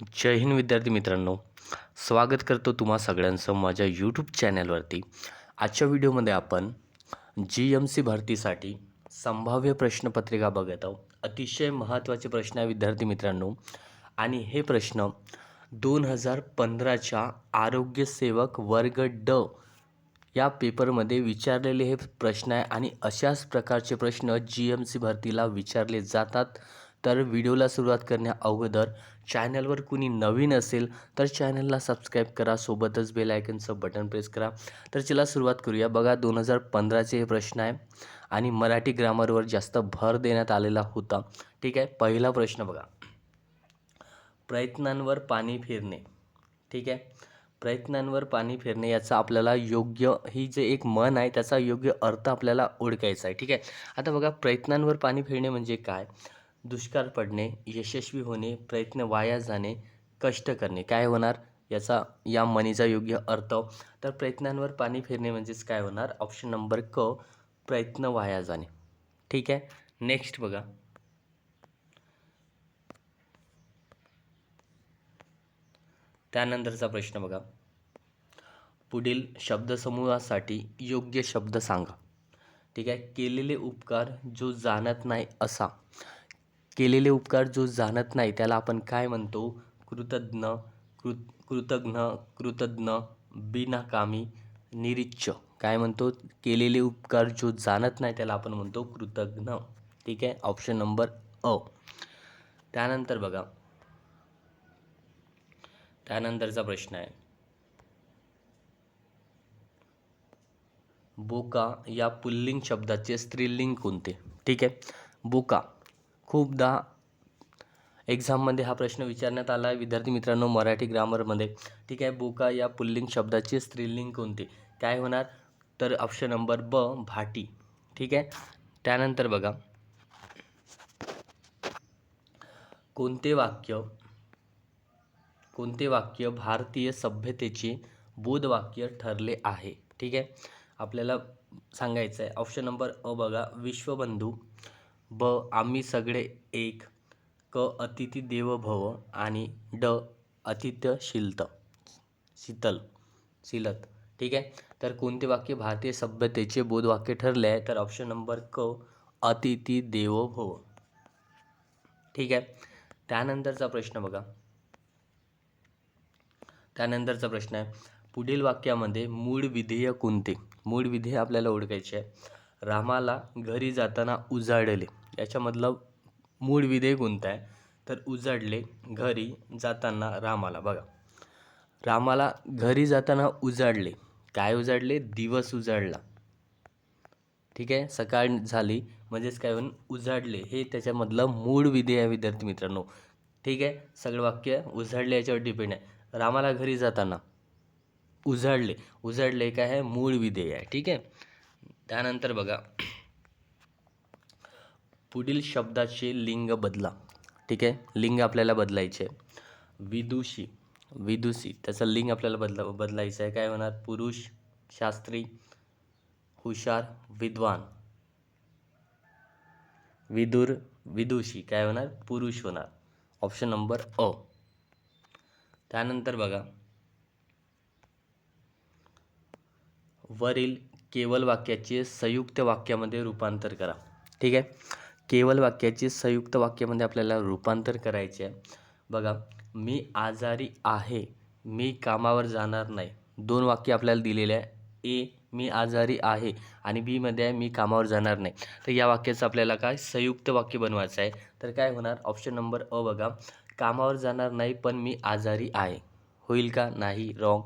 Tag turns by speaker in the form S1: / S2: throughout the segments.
S1: जय हिंद विद्यार्थी मित्रांनो. स्वागत करतो तुम्हा सगळ्यांचं माझ्या यूट्यूब चॅनलवरती आजच्या व्हिडिओमध्ये आपण जी एम सी भरतीसाठी संभाव्य प्रश्नपत्रिका बघत आहोत. अतिशय महत्त्वाचे प्रश्न आहे विद्यार्थी मित्रांनो. आणि हे प्रश्न दोन हजार पंधराच्या आरोग्यसेवक वर्ग ड या पेपरमध्ये विचारलेले हे प्रश्न आहे. आणि अशाच प्रकारचे प्रश्न जी एम सी भरतीला विचारले जातात. तर व्हिडिओला सुरुवात करण्या अगोदर चॅनलवर कुणी नवीन असेल तर चॅनलला सबस्क्राईब करा सोबतच बेल आयकनचं बटन प्रेस करा. तर चला सुरुवात करूया. बघा दोन हजार पंधराचे हे प्रश्न आहे आणि मराठी ग्रामरवर जास्त भर देण्यात आलेला होता. ठीक आहे? पहिला प्रश्न बघा. प्रयत्नांवर पाणी फिरणे. ठीक आहे? प्रयत्नांवर पाणी फिरणे याचा आपल्याला योग्य ही जे एक मन आहे त्याचा योग्य अर्थ आपल्याला ओळखायचा आहे. ठीक आहे? आता बघा प्रयत्नांवर पाणी फिरणे म्हणजे काय? दुष्काळ पडणे यशस्वी होणे प्रयत्न वाया जाणे कष्ट करणे. काय होणार? याचा या मनीचा योग्य अर्थ. तर प्रयत्नांवर पाणी फिरणे म्हणजेच काय होणार? ऑप्शन नंबर क प्रयत्न वाया जाणे. ठीक आहे? नेक्स्ट बघा. त्यानंतरचा प्रश्न बघा. पुढील शब्दसमूहासाठी योग्य शब्द सांगा. ठीक आहे? केलेले उपकार जो जाणत नाही असा. केलेले उपकार जो जाणत नाही त्याला आपण काय म्हणतो? कृतज्ञ कृत कृतज्ञ कृतज्ञ बिनाकामी निरीच्छ. काय म्हणतो? केलेले उपकार जो जाणत नाही त्याला आपण म्हणतो कृतज्ञ. ठीक आहे? ऑप्शन नंबर अ त्यानंतर बघा. त्यानंतरचा प्रश्न आहे. बोका या पुल्लिंग शब्दाचे स्त्रीलिंग कोणते? ठीक आहे? बोका. खूपदा एक्झाममध्ये हा प्रश्न विचारण्यात आला. आहे विद्यार्थी मित्रांनो मराठी ग्रामरमध्ये. ठीक आहे बोका या पुल्लिंग शब्दाचे स्त्रीलिंग कोणते? काय होणार? तर ऑप्शन नंबर ब भाटी. ठीक आहे? त्यानंतर बघा. कोणते वाक्य कोणते वाक्य भारतीय सभ्यतेचे बोधवाक्य ठरले आहे? ठीक आहे? आपल्याला सांगायचं आहे ऑप्शन नंबर अ बघा. विश्वबंधू. ब आम्ही सगळे एक क अतिथी देव भव आणि ड अतिथ्य शिलत शीतल शिलत. ठीक आहे? तर कोणते वाक्य भारतीय सभ्यतेचे बोधवाक्य ठरले आहे? तर ऑप्शन नंबर क अतिथी देवो भव ठीक आहे? त्यानंतरचा प्रश्न बघा. त्यानंतरचा प्रश्न आहे. पुढील वाक्यामध्ये मूळ विधेय कोणते? मूळ विधेय आपल्याला ओळखायचे आहे. रामाला घरी जाताना उजाडले याच्यामधलं मूळ विधेय कोणतं आहे? तर उजाडले घरी जाताना रामाला. बघा. रामाला घरी जाताना उजाडले. काय उजाडले? दिवस उजाडला. ठीक आहे? सकाळ झाली म्हणजेच काय होऊन उजाडले. हे त्याच्यामधलं मूळ विधेय आहे विद्यार्थी मित्रांनो. ठीक आहे? सगळं वाक्य उजाडले याच्यावर डिपेंड आहे. रामाला घरी जाताना उजाडले. उजाडले काय आहे? मूळ विधेय आहे. ठीक आहे? त्यानंतर बघा. पुढील शब्दाचे लिंग बदला. ठीक आहे? लिंग आपल्याला बदलायचे आहे. विदुषी. विदुषी. त्याचं लिंग आपल्याला बदला बदलायचं आहे. काय होणार? पुरुष शास्त्री हुशार विद्वान. विदुर विदुषी. काय होणार? पुरुष होणार. ऑप्शन नंबर अ त्यानंतर बघा. वरील केवल वाक्याचे संयुक्त वाक्यामध्ये रूपांतर करा. ठीक आहे? केवल वाक्याचे संयुक्त वाक्यामध्ये आपल्याला रूपांतर करायचे आहे. बघा मी आजारी आहे मी कामावर जाणार नाही. दोन वाक्य आपल्याला दिलेले आहे. ए मी आजारी आहे आणि बीमध्ये आहे मी कामावर जाणार नाही. तर या वाक्याचं आपल्याला काय? संयुक्त वाक्य बनवायचं आहे. तर काय होणार? ऑप्शन नंबर अ बघा. कामावर जाणार नाही पण मी आजारी आहे. होईल का? नाही. रॉंग.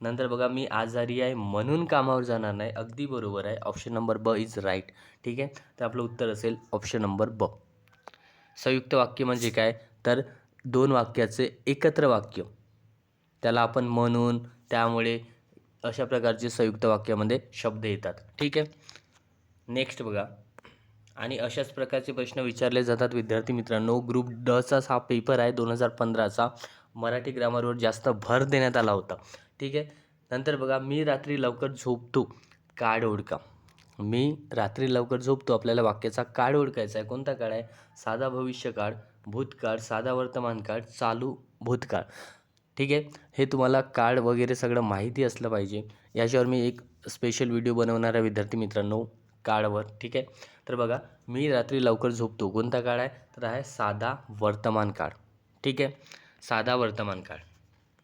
S1: नंतर बघा मी आजारी आहे म्हणून कामावर जाणार नाही. अगदी बरोबर आहे. ऑप्शन नंबर ब इज राईट ठीक आहे? तर आपलं उत्तर असेल ऑप्शन नंबर ब संयुक्त वाक्य म्हणजे काय? तर दोन वाक्याचे एकत्र वाक्य. त्याला आपण म्हणून त्यामुळे अशा प्रकारचे संयुक्त वाक्यामध्ये शब्द येतात. ठीक आहे? नेक्स्ट बघा. आणि अशाच प्रकारचे प्रश्न विचारले जातात विद्यार्थी मित्रांनो. ग्रुप डचाच हा पेपर आहे दोन हजार पंधराचा. मराठी ग्रामरवर जास्त भर देण्यात आला होता. ठीक आहे? नंतर बघा मी रात्री लवकर झोपतो काळ ओळखा मी रात्री लवकर झोपतो आपल्याला वाक्याचा काळ ओळखायचा आहे. कोणता काळ आहे? साधा भविष्यकाळ भूतकाळ साधा वर्तमान काळ चालू भूतकाळ ठीक आहे? हे तुम्हाला काळ वगैरे सगळं माहिती असलं पाहिजे. याच्यावर मी एक स्पेशल व्हिडिओ बनवणारा विद्यार्थी मित्रांनो काळवर ठीक आहे? तर बघा मी रात्री लवकर झोपतो. कोणता काळ आहे? तर आहे साधा वर्तमान काळ ठीक आहे? साधा वर्तमान काळ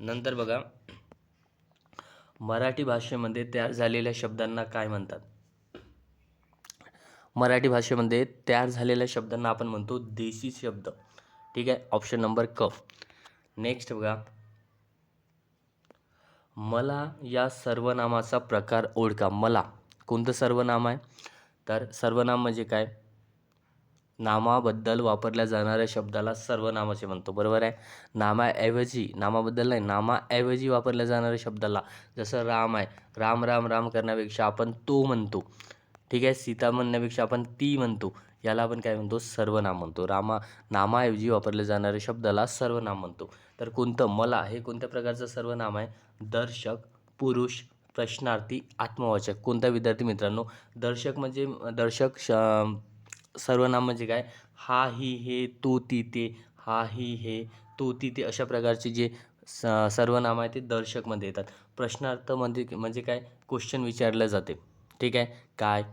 S1: नंतर बघा मराठी भाषेमध्ये तयार झालेल्या शब्दांना काय म्हणतात? मराठी भाषेमध्ये तयार झालेल्या शब्दांना आपण म्हणतो देशी शब्द. ठीक आहे? ऑप्शन नंबर क. नेक्स्ट बघा. मला या सर्वनामाचा प्रकार ओळखा. मला. कोणतं सर्वनाम आहे? तर सर्वनाम म्हणजे काय? नामाबद्दल वापरल्या जाणाऱ्या शब्दाला सर्वनामाचे म्हणतो. बरोबर आहे? नामाऐवजी नामाबद्दल नाही नामाऐवजी वापरल्या जाणाऱ्या शब्दाला जसं राम आहे राम राम राम करण्यापेक्षा आपण तो म्हणतो. ठीक आहे? सीता म्हणण्यापेक्षा आपण ती म्हणतो. याला आपण काय म्हणतो? सर्वनाम म्हणतो. रामा नामाऐवजी वापरल्या जाणाऱ्या शब्दाला सर्वनाम म्हणतो. तर कोणतं? मला हे कोणत्या प्रकारचं सर्वनाम आहे? दर्शक पुरुष प्रश्नार्थी आत्मवाचक. कोणता विद्यार्थी मित्रांनो? दर्शक म्हणजे दर्शक श सर्वनाम म्हणजे काय? हा ही हे तो ती ते. हा ही हे तो ती ते अशा प्रकारचे जे स सर्वनाम आहे ते दर्शकमध्ये येतात. प्रश्नार्थ म्हणजे म्हणजे काय? क्वेश्चन विचारलं जाते. ठीक आहे? काय?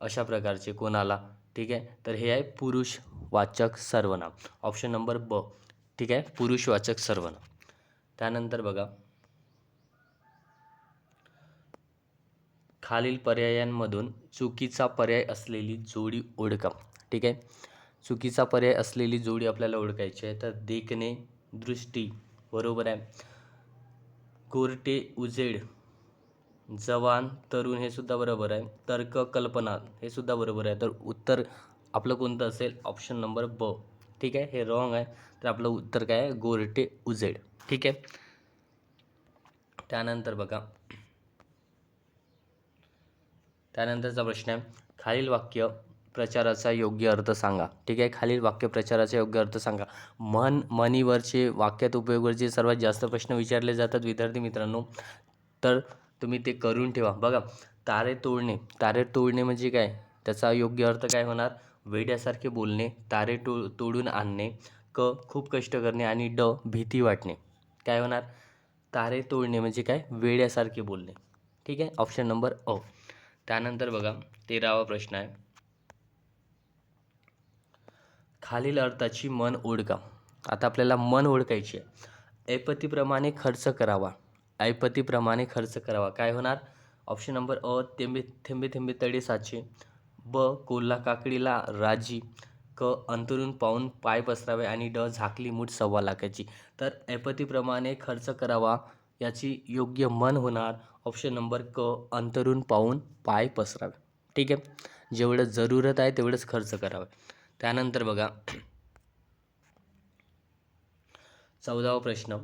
S1: अशा प्रकारचे कोणाला? ठीक आहे? तर हे आहे पुरुषवाचक सर्वनाम. ऑप्शन नंबर ब. ठीक आहे? पुरुषवाचक सर्वनाम. त्यानंतर बघा. खालील पर्यायांमधून चुकीचा पर्याय असलेली जोडी ओळखा. ठीक आहे? चुकीचा पर्याय असलेली जोडी आपल्याला ओळखायची आहे. तर देखणे दृष्टी बरोबर आहे? कोरटे उजेड जवान तरुण हे सुद्धा बरोबर आहे. तर्क कल्पना हे सुद्धा बरोबर आहे. तर उत्तर आपलं कोणतं असेल? ऑप्शन नंबर ब. ठीक आहे? हे रॉंग आहे. तर आपलं उत्तर काय आहे? गोरटे उजेड. ठीक आहे? त्यानंतर बघा. त्यानंतरचा प्रश्न आहे खालील वाक्य प्रचाराचा योग्य अर्थ सांगा. ठीक आहे? खालील वाक्य प्रचाराचा योग्य अर्थ सांगा. मन मनीवरचे वाक्यात उपयोगवरचे सर्वात जास्त प्रश्न विचारले जातात. विद्यार्थी मित्रांनो तर तुम्ही ते करून ठेवा. बघा तारे तोडणे. तारे तोडणे म्हणजे काय? त्याचा योग्य अर्थ काय होणार? वेड्यासारखे बोलणे तारे टो तोडून आणणे क खूप कष्ट करणे आणि ड भीती वाटणे. काय होणार? तारे तोडणे म्हणजे काय? वेड्यासारखे बोलणे. ठीक आहे? ऑप्शन नंबर अ. त्यानंतर बघा तेरावा प्रश्न आहे. खालील अर्थाची मन ओळखा. आता आपल्याला मन ओळखायची आहे. ऐपतीप्रमाणे खर्च करावा. ऐपतीप्रमाणे खर्च करावा. काय होणार? ऑप्शन नंबर अ थेंबे थेंबे थेंबे तडे साचे. ब कोल्हा काकडीला राजी. क अंतरून पाहून पाय पसरावे आणि ड झाकली मूठ सव्वा लाखाची. तर ऐपतीप्रमाणे खर्च करावा. याची योग्य मन होणार. ऑप्शन नंबर क अंतरून पाहून पाय पसरावे. ठीक आहे? जेवढं जरूरत आहे तेवढंच खर्च करावे. त्यानंतर बघा. चौदावा प्रश्न.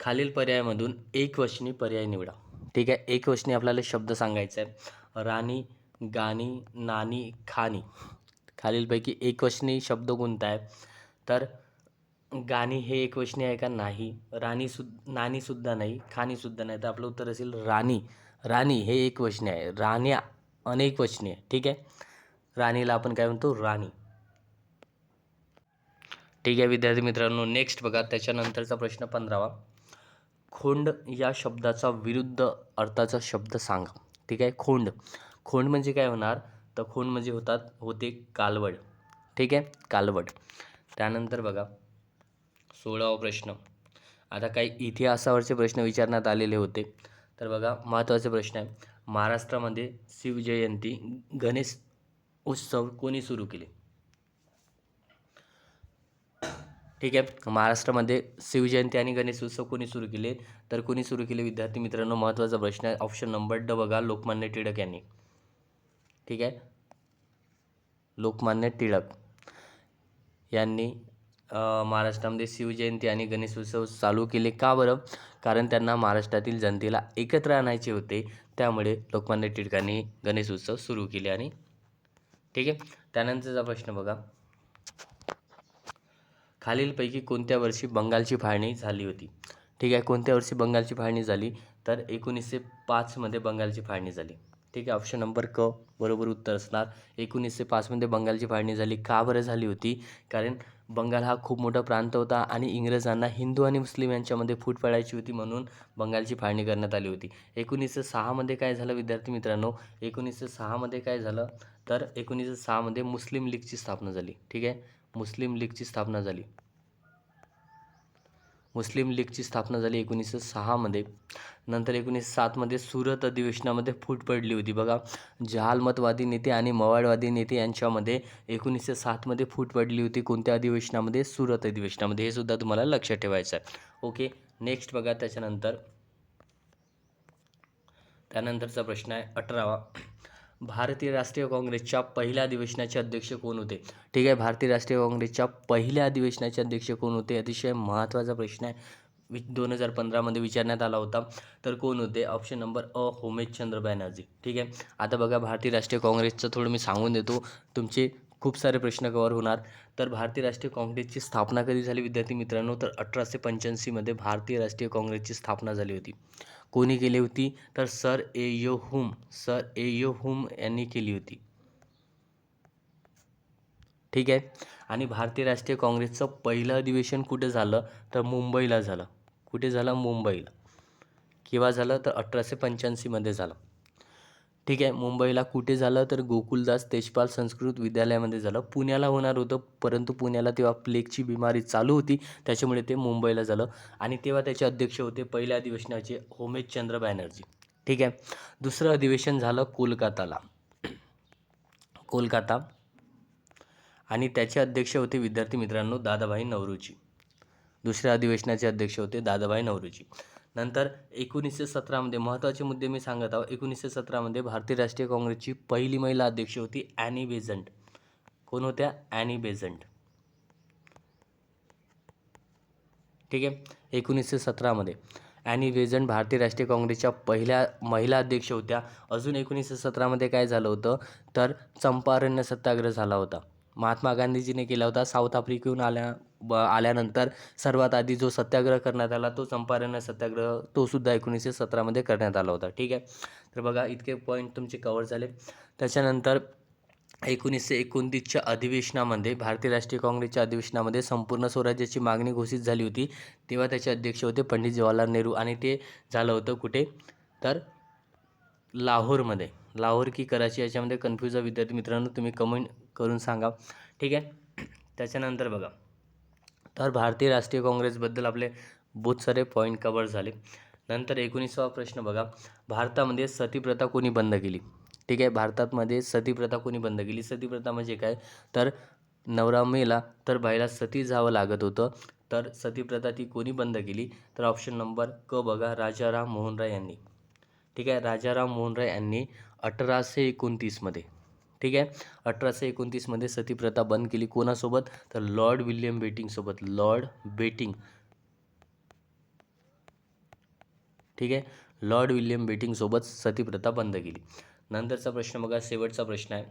S1: खालील पर्यायामधून एकवचनी पर्याय निवडा. ठीक आहे? एक आपल्याला शब्द सांगायचा आहे. राणी गाणी नानी खाणी. खालीलपैकी एक वचनी शब्द कोणता आहे? तर गाणी हे एक वचनी आहे का? नाही. राणी सुद्ध नाणीसुद्धा नाही खाणीसुद्धा नाही. तर आपलं उत्तर असेल राणी. राणी हे एक वचनी आहे. राण्या अनेक वचनी आहे. ठीक आहे? राणीला आपण काय म्हणतो? राणी. ठीक आहे विद्यार्थी मित्रांनो नेक्स्ट बघा. त्याच्यानंतरचा प्रश्न पंधरावा. खोंड या शब्दाचा विरुद्ध अर्थाचा शब्द सांगा. ठीक आहे? खोंड. खोंड म्हणजे काय होणार? तर खोंड म्हणजे होतात होते कालवड. ठीक आहे? कालवड. त्यानंतर बघा. सोळावा प्रश्न. आता काही इतिहासावरचे प्रश्न विचारण्यात आलेले होते. तर बघा महत्त्वाचे प्रश्न आहे. महाराष्ट्रामध्ये शिवजयंती गणेश उत्सव कोणी सुरू केले? ठीक आहे. महाराष्ट्रामध्ये शिवजयंती आणि गणेश उत्सव कोणी सुरू केले? तर कोणी सुरू केले विद्यार्थी मित्रांनो? महत्त्वाचा प्रश्न आहे. ऑप्शन नंबर ड बघा लोकमान्य टिळक यांनी. ठीक आहे? लोकमान्य टिळक यांनी महाराष्ट्रामध्ये शिवजयंती आणि गणेश उत्सव चालू केले का बरं? कारण त्यांना महाराष्ट्रातील जनतेला एकत्र आणायचे होते. त्यामुळे लोकमान्य टिळकांनी गणेश उत्सव सुरू केले आणि ठीक आहे. त्यानंतरचा प्रश्न बघा. खालीलपैकी कोणत्या वर्षी बंगालची फाळणी झाली होती? ठीक आहे. कोणत्या वर्षी बंगालची फाळणी झाली? तर एकोणीसशे पाचमध्ये बंगालची फाळणी झाली. ठीक आहे. ऑप्शन नंबर क बरोबर उत्तर असणार. एकोणीसशे पाचमध्ये बंगालची फाळणी झाली का बरं झाली होती? कारण बंगाल हा खूप मोठा प्रांत होता आणि इंग्रजांना हिंदू आणि मुस्लिम यांच्यामध्ये फूट पडायची होती म्हणून बंगालची फाळणी करण्यात आली होती. एकोणीसशे सहामध्ये काय झालं विद्यार्थी मित्रांनो? एकोणीसशे सहामध्ये काय झालं? तर एकोणीसशे सहामध्ये मुस्लिम लीगची स्थापना झाली. ठीक आहे? मुस्लिम लीगची स्थापना झाली. मुस्लिम लीगची स्थापना झाली एकोणीसशे सहामध्ये. नंतर एकोणीसशे सातमध्ये सुरत अधिवेशनामध्ये फूट पडली होती. बघा जहालमतवादी नेते आणि मवाळवादी नेते यांच्यामध्ये एकोणीसशे सातमध्ये फूट पडली होती. कोणत्या अधिवेशनामध्ये? सुरत अधिवेशनामध्ये. हे सुद्धा तुम्हाला लक्षात ठेवायचं आहे ओके नेक्स्ट बघा त्याच्यानंतर. त्यानंतरचा प्रश्न आहे अठरावा. भारतीय राष्ट्रीय काँग्रेसच्या पहिल्या अधिवेशनाचे अध्यक्ष कोण होते? ठीक आहे भारतीय राष्ट्रीय काँग्रेसच्या पहिल्या अधिवेशनाचे अध्यक्ष कोण होते? अतिशय महत्त्वाचा प्रश्न आहे. वि दोन हजार पंधरामध्ये विचारण्यात आला होता. तर कोण होते? ऑप्शन नंबर अ होमेशचंद्र बॅनर्जी. ठीक आहे? आता बघा भारतीय राष्ट्रीय काँग्रेसचं थोडं मी सांगून देतो. तुमचे खूप सारे प्रश्न कवर होणार. तर भारतीय राष्ट्रीय काँग्रेसची स्थापना कधी झाली विद्यार्थी मित्रांनो? तर अठराशे पंच्याऐंशीमध्ये भारतीय राष्ट्रीय काँग्रेसची स्थापना झाली होती. कोणी केली होती? तर सर ए यो हुम सर ए यो हुम यांनी केली होती. ठीक आहे? आणि भारतीय राष्ट्रीय काँग्रेसचं पहिलं अधिवेशन कुठे झालं? तर मुंबईला झालं. कुठे झालं? मुंबईला. केव्हा झालं? तर अठराशे पंच्याऐंशीमध्ये झालं. ठीक आहे मुंबईला कुठे झालं तर गोकुलदास तेजपाल संस्कृत विद्यालयामध्ये झालं. पुण्याला होणार होतं परंतु पुण्याला तेव्हा प्लेगची बिमारी चालू होती त्याच्यामुळे ते मुंबईला झालं. आणि तेव्हा त्याचे अध्यक्ष होते पहिल्या अधिवेशनाचे होमेशचंद्र बॅनर्जी. ठीक आहे दुसरं अधिवेशन झालं कोलकाताला. कोलकाता. आणि त्याचे अध्यक्ष होते विद्यार्थी मित्रांनो दादाभाई नवरूजी दुसऱ्या अधिवेशनाचे अध्यक्ष होते दादाभाई नवरूजी नंतर एकोणीसशे सतरामध्ये महत्त्वाचे मुद्दे मी सांगत आहो एकोणीसशे सतरामध्ये भारतीय राष्ट्रीय काँग्रेसची पहिली महिला अध्यक्ष होती ॲनी बेझंट. कोण होत्या? Annie Besant. ठीक आहे? एकोणीसशे सतरामध्ये ॲनी बेझंट भारतीय राष्ट्रीय काँग्रेसच्या पहिल्या महिला अध्यक्ष होत्या. अजून एकोणीसशे सतरामध्ये काय झालं होतं? तर चंपारण्य सत्याग्रह झाला होता. महात्मा गांधीजीने केला होता. साऊथ आफ्रिकेहून आल्या ब आल्यानंतर सर्वात आधी जो सत्याग्रह करण्यात आला तो चंपारण्य सत्याग्रह तो सुद्धा एकोणीसशे सतरामध्ये करण्यात आला होता ठीक आहे? तर बघा इतके पॉईंट तुमचे कवर झाले. त्याच्यानंतर एकोणीसशे एकोणतीसच्या अधिवेशनामध्ये भारतीय राष्ट्रीय काँग्रेसच्या अधिवेशनामध्ये संपूर्ण स्वराज्याची मागणी घोषित झाली होती. तेव्हा त्याचे अध्यक्ष होते पंडित जवाहरलाल नेहरू आणि ते झालं होतं कुठे? तर लाहोरमध्ये. लाहोर की कराची याच्यामध्ये कन्फ्यूज आहे विद्यार्थी मित्रांनो तुम्ही कमेंट करून सांगा. ठीक आहे? त्याच्यानंतर बघा. तर भारतीय राष्ट्रीय काँग्रेसबद्दल आपले बहुत सारे पॉईंट कवर झाले. नंतर एकोणीसावा प्रश्न बघा. भारतामध्ये सतीप्रथा कोणी बंद केली? ठीक आहे भारतामध्ये सतीप्रथा कोणी बंद केली? सतीप्रथा म्हणजे काय? तर नवरा मेला तर बाईला सती जावं लागत होतं. तर सतीप्रथा ती कोणी बंद केली? तर ऑप्शन नंबर क बघा राजाराम मोहन राय यांनी. ठीक आहे राजाराम मोहन राय यांनी अठराशे एकोणतीसमध्ये ठीक आहे? अठराशे एकोणतीसमध्ये सतीप्रथा बंद केली. कोणासोबत? तर लॉर्ड विल्यम बेटिंगसोबत लॉर्ड बेटिंग ठीक आहे? लॉर्ड विल्यम बेटिंगसोबत सतीप्रथा बंद केली. नंतरचा प्रश्न बघा. शेवटचा प्रश्न आहे.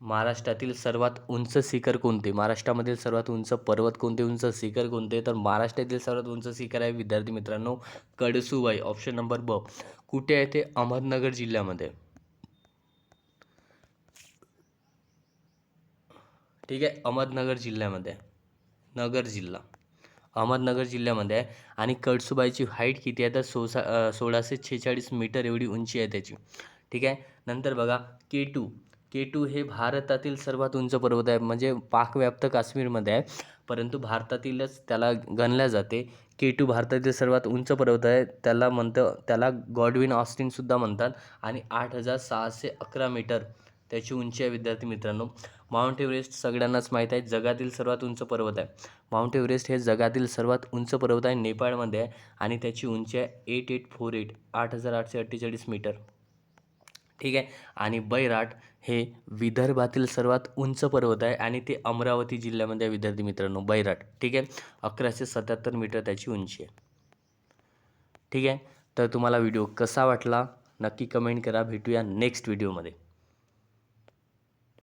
S1: महाराष्ट्रातील सर्वात उंच शिखर कोणते? महाराष्ट्रामधील सर्वात उंच पर्वत कोणते? उंच शिखर कोणते? तर महाराष्ट्रातील सर्वात उंच शिखर आहे विद्यार्थी मित्रांनो कडसूबाई. ऑप्शन नंबर ब. कुठे आहे ते? अहमदनगर जिल्ह्यामध्ये. ठीक आहे? अहमदनगर जिल्ह्यामध्ये. आहे. नगर जिल्हा. अहमदनगर जिल्ह्यामध्ये आहे. आणि कळसुबाईची हाईट किती आहे? तर सोसा सोळाशे छेचाळीस मीटर एवढी उंची आहे त्याची. ठीक आहे? नंतर बघा के टू के टू हे भारतातील सर्वात उंच पर्वत आहे. म्हणजे पाकव्याप्त काश्मीरमध्ये आहे. परंतु भारतातीलच त्याला गणल्या जाते. के टू भारतातील सर्वात उंच पर्वत आहे. त्याला म्हणतं त्याला गॉडविन ऑस्टिनसुद्धा म्हणतात. आणि आठ हजार सहाशे अकरा मीटर त्याची उंची आहे विद्यार्थी मित्रांनो. माउंट एव्हरेस्ट सगळ्यांनाच माहीत आहे जगातील सर्वात उंच पर्वत आहे. माउंट एव्हरेस्ट हे जगातील सर्वात उंच पर्वत आहे नेपाळमध्ये आहे आणि त्याची उंची आहे एट एट फोर एट आठ हजार आठशे अठ्ठेचाळीस मीटर. ठीक आहे? आणि बैराट हे विदर्भातील सर्वात उंच पर्वत आहे आणि ते अमरावती जिल्ह्यामध्ये आहे विद्यार्थी मित्रांनो बैराट. ठीक आहे? अकराशे सत्याहत्तर मीटर त्याची उंची आहे. ठीक आहे? तर तुम्हाला व्हिडिओ कसा वाटला? नक्की कमेंट करा. भेटूया नेक्स्ट व्हिडिओमध्ये.